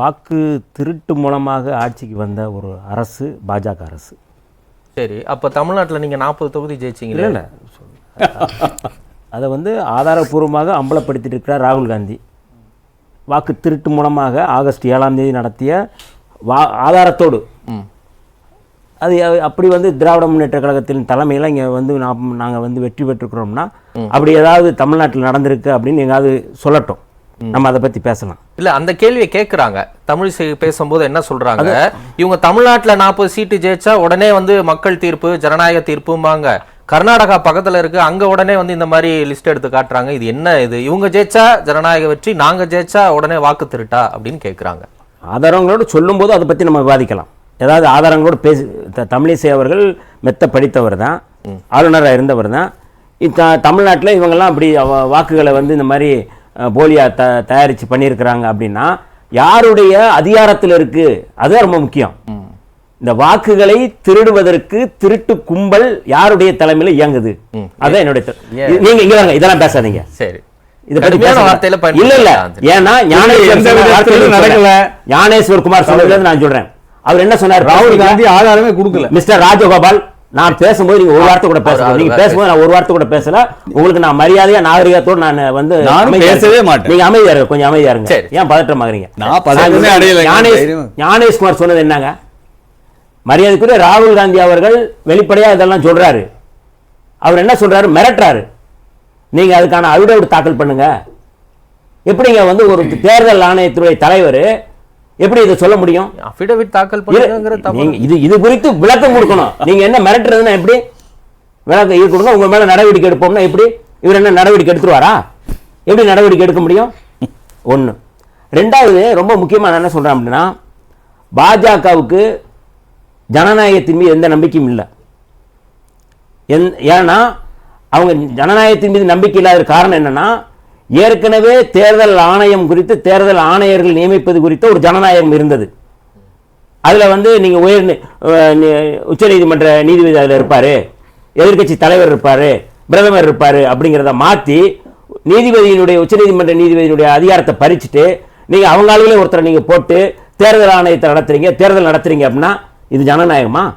வாக்கு திருட்டு மூலமாக ஆட்சிக்கு வந்த ஒரு அரசு பாஜக அரசு. சரி அப்ப தமிழ்நாட்டுல நீங்க நாற்பது தொகுதி ஜெயிச்சீங்களே? இல்லை அதை வந்து ஆதாரபூர்வமாக அம்பலப்படுத்திட்டு இருக்கிறார் ராகுல் காந்தி. வாக்கு திருட்டு மூலமாக ஆகஸ்ட் ஏழாம் தேதி நடத்திய வா ஆதாரத்தோடு. அது அப்படி வந்து திராவிட முன்னேற்ற கழகத்தின் தலைமையில் இங்கே வந்து நாம் நாங்கள் வந்து வெற்றி பெற்றுக்கிறோம்னா அப்படி ஏதாவது தமிழ்நாட்டில் நடந்திருக்கு அப்படின்னு எங்காவது சொல்லட்டும். நம்ம அதை பற்றி பேசலாம். இல்ல அந்த கேள்வியை கேக்குறாங்க. தமிழிசை பேசும்போது என்ன சொல்றாங்க? இவங்க தமிழ்நாட்டுல நாற்பது சீட்டு ஜெயிச்சா உடனே வந்து மக்கள் தீர்ப்பு ஜனநாயக தீர்ப்பும்பாங்க. கர்நாடகா பக்கத்துல இருக்கு அங்க உடனே வந்து இந்த மாதிரி லிஸ்ட் எடுத்து காட்டுறாங்க. இது என்ன இது? இவங்க ஜெயிச்சா ஜனநாயக வெற்றி நாங்க ஜெயிச்சா உடனே வாக்கு திருட்டா அப்படின்னு கேக்குறாங்க. ஆதாரங்களோடு சொல்லும்போது அதை பற்றி நம்ம விவாதிக்கலாம். ஏதாவது ஆதாரங்களோடு பேசி தமிழிசை அவர்கள் மெத்த படித்தவர் தான் ஆளுநராக இருந்தவர் தான். தமிழ்நாட்டில் இவங்கெல்லாம் அப்படி வாக்குகளை வந்து இந்த மாதிரி அஹ், போலியா த தயாரித்து பண்ணியிருக்கிறாங்க அப்படின்னா யாருடைய அதிகாரத்தில் இருக்குது அதுதான் ரொம்ப முக்கியம். இந்த வாக்குகளை திருடுவதற்கு திருட்டு கும்பல் யாருடைய தலைமையில் இயங்குது? அதான் என்னுடைய நீங்க இங்க வாங்க இதெல்லாம் பேசாதீங்க. சரி. இதை பத்தி கடுமையான பேச வார்த்தையில இல்ல இல்ல. ஏன்னா ஞானேஸ்வர். ஞானேஸ்வர் குமார் சொன்னதுல நான் சொல்றேன். அவர் என்ன சொன்னார்? ராகுல் காந்தி ஆதாரமே கொடுக்கல. மிஸ்டர் ராஜகோபால் நான் பேசும்போது நீங்க ஒரு வார்த்தை கூட பேசல நீங்க பேசும்போது நான் ஒரு வார்த்தை கூட பேசல உங்களுக்கு நான் மரியாதையா நாகரிகத்தோடு நான் வந்து பேசவே. மாட்டேன். நீங்க அமைதியா இருங்க கொஞ்சம் அமைதியா இருங்க. ஏன் பதற்றமாகறீங்க நான் பதற்றமே அடையலைங்க. ஞானேஷ் தைரியமா. ஞானேஷ் குமார் சொன்னது என்னங்க மரியாதைக்குரிய ராகுல் காந்தி அவர்கள் வெளிப்படையா இதெல்லாம் சொல்றாரு அவர் என்ன சொல்றாரு மிரட்டுறாரு நீங்க அதுக்கான அவிடவிட் தாக்கல் பண்ணுங்க எப்படிங்க வந்து ஒரு தேர்தல் ஆணையத்துடைய தலைவர் எப்படி இதை சொல்ல முடியும்? அபிடவிட் தாக்கல் பண்ணுங்கிற இது இது குறித்து விளக்கம் கொடுக்கணும். நீங்க என்ன மிரட்டுறதுன்னா எப்படி? விளக்கம் கொடுங்க உங்க மேல நடவடிக்கை எடுப்போம்னா எப்படி? இவர் என்ன நடவடிக்கை எடுத்துருவாரா? எப்படி நடவடிக்கை எடுக்க முடியும்? ஒண்ணு. ரெண்டாவது ரொம்ப முக்கியமா நான் என்ன சொல்றேன் அப்படின்னா பாஜகவுக்கு ஜனநாயகத்தின் மீது எந்த நம்பிக்கையும் இல்லை. என் ஏன்னா அவங்க ஜனநாயகத்தின் மீது நம்பிக்கை இல்லாத காரணம் என்னன்னா ஏற்கனவே தேர்தல் ஆணையம் குறித்து தேர்தல் ஆணையர்கள் நியமிப்பது குறித்த ஒரு ஜனநாயகம் இருந்தது. அதில் வந்து நீங்கள் உயர் உச்சநீதிமன்ற நீதிபதி அதில் இருப்பார் எதிர்க்கட்சி தலைவர் இருப்பார் பிரதமர் இருப்பார் அப்படிங்கிறத மாற்றி நீதிபதியினுடைய உச்சநீதிமன்ற நீதிபதியினுடைய அதிகாரத்தை பறிச்சுட்டு நீங்கள் அவங்க ஆளுகளே ஒருத்தரை நீங்கள் போட்டு தேர்தல் ஆணையத்தை நடத்துறீங்க தேர்தல் நடத்துறீங்க அப்படின்னா இது ஜனநாயகமா?